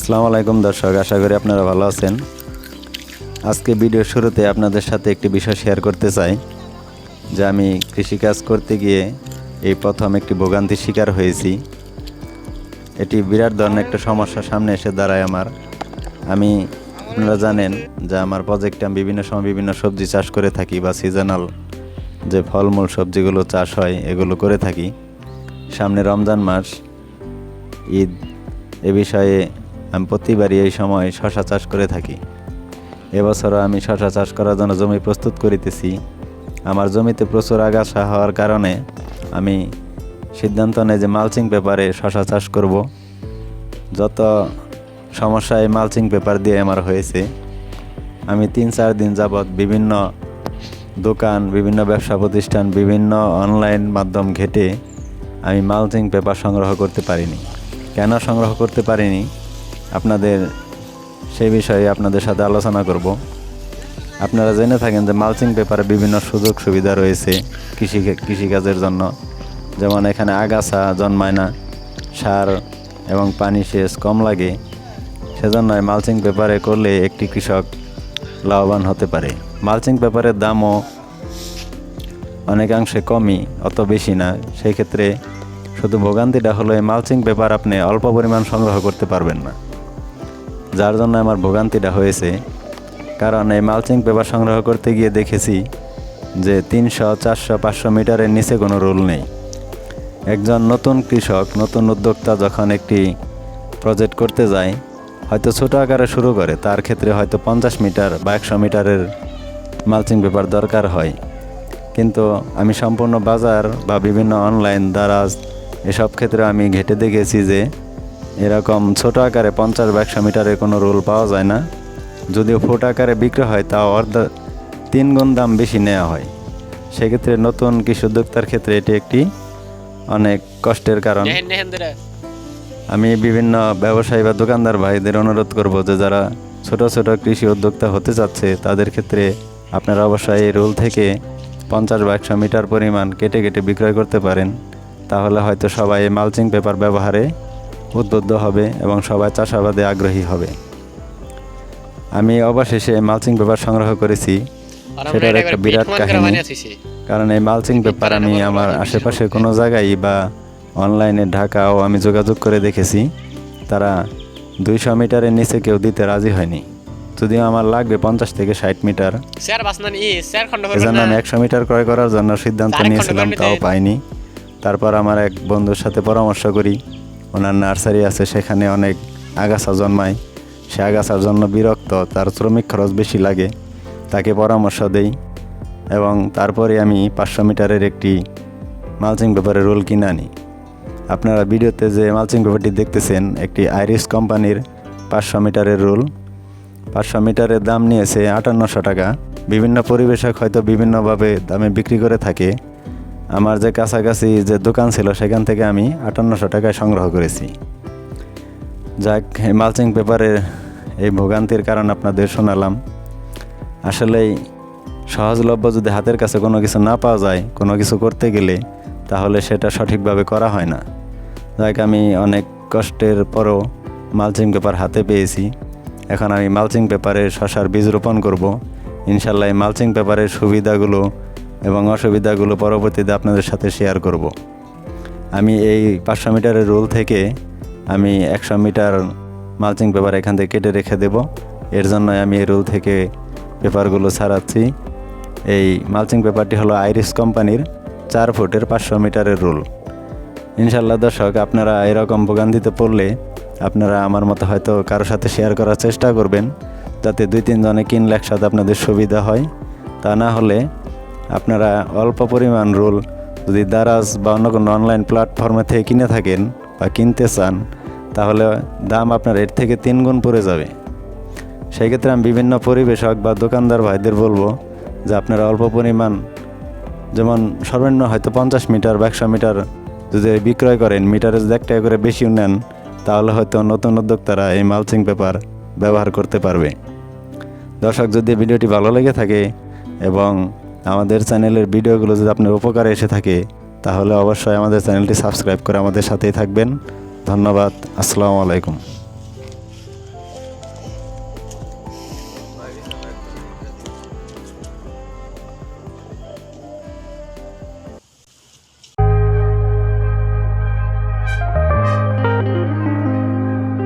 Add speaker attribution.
Speaker 1: আসসালামু আলাইকুম দর্শক, আশা করি আপনারা ভালো আছেন। আজকে ভিডিওর শুরুতে আপনাদের সাথে একটি বিষয় শেয়ার করতে চাই, যে আমি কৃষিকাজ করতে গিয়ে এই প্রথম একটি ভোগান্তির শিকার হয়েছি। এটি বিরাট ধরনের একটা সমস্যা সামনে এসে দাঁড়ায় আমার। আমি, আপনারা জানেন যে আমার প্রজেক্টে আমি বিভিন্ন সময় বিভিন্ন সবজি চাষ করে থাকি বা সিজনাল যে ফলমূল সবজিগুলো চাষ হয়, এগুলো করে থাকি। সামনে রমজান মাস, ঈদ, এ বিষয়ে আমি প্রতিবারই এই সময় শশা চাষ করে থাকি। এবছরও আমি শশা চাষ করার জন্য জমি প্রস্তুত করিতেছি। আমার জমিতে প্রচুর আগাছা হওয়ার কারণে আমি সিদ্ধান্ত নেই যে মালচিং পেপারে শশা চাষ করব। যত সমস্যা এই মালচিং পেপার দিয়ে আমার হয়েছে, আমি তিন চার দিন যাবৎ বিভিন্ন দোকান, বিভিন্ন ব্যবসা প্রতিষ্ঠান, বিভিন্ন অনলাইন মাধ্যম ঘেটে আমি মালচিং পেপার সংগ্রহ করতে পারিনি। কেন সংগ্রহ করতে পারিনি? আপনাদের সেই বিষয়ে আপনাদের সাথে আলোচনা করব। আপনারা জেনে থাকেন যে মালচিং পেপারে বিভিন্ন সুযোগ সুবিধা রয়েছে কৃষি কৃষিকাজের জন্য। যেমন এখানে আগাছা জন্মায় না, সার এবং পানি সেচ কম লাগে। সেজন্য মালচিং পেপারে করলে একটি কৃষক লাভবান হতে পারে। মালচিং পেপারের দামও অনেকাংশে কমই, অত বেশি না। সেই ক্ষেত্রে শুধু ভোগান্তিটা হলো এই মালচিং পেপার আপনি অল্প পরিমাণ সংগ্রহ করতে পারবেন না। যার জন্য আমার ভোগান্তিটা হয়েছে। কারণ এই মালচিং পেপার সংগ্রহ করতে গিয়ে দেখেছি যে তিনশো, চারশো, পাঁচশো মিটারের নিচে কোনো রুল নেই। একজন নতুন কৃষক, নতুন উদ্যোক্তা যখন একটি প্রজেক্ট করতে যায়, হয়তো ছোটো আকারে শুরু করে, তার ক্ষেত্রে হয়তো পঞ্চাশ মিটার বা একশো মিটারের মালচিং পেপার দরকার হয়। কিন্তু আমি সম্পূর্ণ বাজার বা বিভিন্ন অনলাইন দারাজ এসব ক্ষেত্রে আমি ঘেটে দেখেছি যে এরকম ছোট আকারে পঞ্চাশ বা একশো মিটারের কোনো রোল পাওয়া যায় না। যদিও ফুট আকারে বিক্রি হয় তাও অর্ধ তিন গুণ দাম বেশি নেওয়া হয়। সেক্ষেত্রে নতুন কৃষি উদ্যোক্তার ক্ষেত্রে এটি একটি অনেক কষ্টের কারণ। আমি বিভিন্ন ব্যবসায়ী বা দোকানদার ভাইদের অনুরোধ করব যে যারা ছোট ছোট কৃষি উদ্যোক্তা হতে চাচ্ছে তাদের ক্ষেত্রে আপনারা অবশ্যই এই রোল থেকে পঞ্চাশ বা একশো মিটার পরিমাণ কেটে কেটে বিক্রয় করতে পারেন। তাহলে হয়তো সবাই মালচিং পেপার ব্যবহারে উদ্বুদ্ধ হবে এবং সবাই চাষাবাদে আগ্রহী হবে। আমি অবশেষে মালচিং পেপার সংগ্রহ করেছি। সেটার একটা বিরাট কাহিনী। কারণ এই মালচিং পেপার আমি আমার আশেপাশে কোনো জায়গায় বা অনলাইনে ঢাকাও আমি যোগাযোগ করে দেখেছি। তারা দুইশো মিটারের নিচে কেউ দিতে রাজি হয়নি। যদিও আমার লাগবে পঞ্চাশ থেকে ষাট মিটার। এজন্য আমি একশো মিটার ক্রয় করার জন্য সিদ্ধান্ত নিয়েছিলাম তাও পাইনি। তারপর আমার এক বন্ধুর সাথে পরামর্শ করি। ওনার নার্সারি আছে, সেখানে অনেক আগাছা জন্মায়। সে আগাছার জন্য বিরক্ত, তার শ্রমিক খরচ বেশি লাগে। তাকে পরামর্শ দেই এবং তারপরে আমি পাঁচশো মিটারের একটি মালচিং পেপারের রোল কিনে আনি। আপনারা ভিডিওতে যে মালচিং পেপারটি দেখতেছেন, একটি আইরিশ কোম্পানির পাঁচশো মিটারের রোল। পাঁচশো মিটারের দাম নিয়েছে আটান্নশো টাকা। বিভিন্ন পরিবেশক হয়তো বিভিন্নভাবে দামে বিক্রি করে থাকে। আমার যে কাছাকাছি যে দোকান ছিল, সেখান থেকে আমি আটান্নশো টাকায় সংগ্রহ করেছি। যাক মালচিং পেপারের এই ভোগান্তির কারণ আপনাদের শোনালাম। আসলেই সহজলভ্য যদি হাতের কাছে কোনো কিছু না পাওয়া যায়, কোনো কিছু করতে গেলে, তাহলে সেটা সঠিকভাবে করা হয় না। যাক, আমি অনেক কষ্টের পরও মালচিং পেপার হাতে পেয়েছি। এখন আমি মালচিং পেপারে শশার বীজ রোপণ করব। ইনশাল্লাহ মালচিং পেপারের সুবিধাগুলো এবং অসুবিধাগুলো পরবর্তীতে আপনাদের সাথে শেয়ার করব। আমি এই পাঁচশো মিটারের রুল থেকে আমি একশো মিটার মালচিং পেপার এখান থেকে কেটে রেখে দেব। এর জন্য আমি এই রুল থেকে পেপারগুলো ছাড়াচ্ছি। এই মালচিং পেপারটি হলো আইরিশ কোম্পানির চার ফুটের পাঁচশো মিটারের রুল। ইনশাল্লাহ দর্শক, আপনারা এরকম ভোগান্তিতে পড়লে আপনারা আমার মতো হয়তো কারোর সাথে শেয়ার করার চেষ্টা করবেন। যাতে দুই তিনজনে কিনলে একসাথে আপনাদের সুবিধা হয়। তা না হলে আপনারা অল্প পরিমাণ রোল যদি দারাজ বা অন্য কোনো অনলাইন প্ল্যাটফর্মে থেকে কিনে থাকেন বা কিনতে চান, তাহলে দাম আপনার এর থেকে তিন গুণ পড়ে যাবে। সেই ক্ষেত্রে আমি বিভিন্ন পরিবেশক বা দোকানদার ভাইদের বলব যে আপনারা অল্প পরিমাণ, যেমন সর্বনিম্ন হয়তো পঞ্চাশ মিটার বা একশো মিটার যদি বিক্রয় করেন, মিটারে যদি এক টাকা করে বেশি নেন, তাহলে হয়তো নতুন উদ্যোক্তারা এই মালচিং পেপার ব্যবহার করতে পারবে। দর্শক, যদি ভিডিওটি ভালো লেগে থাকে এবং আমাদের চ্যানেলের ভিডিওগুলো যদি আপনার উপকারে এসে থাকে, তাহলে অবশ্যই আমাদের চ্যানেলটি সাবস্ক্রাইব করে আমাদের সাথেই থাকবেন। ধন্যবাদ, আসসালামু আলাইকুম।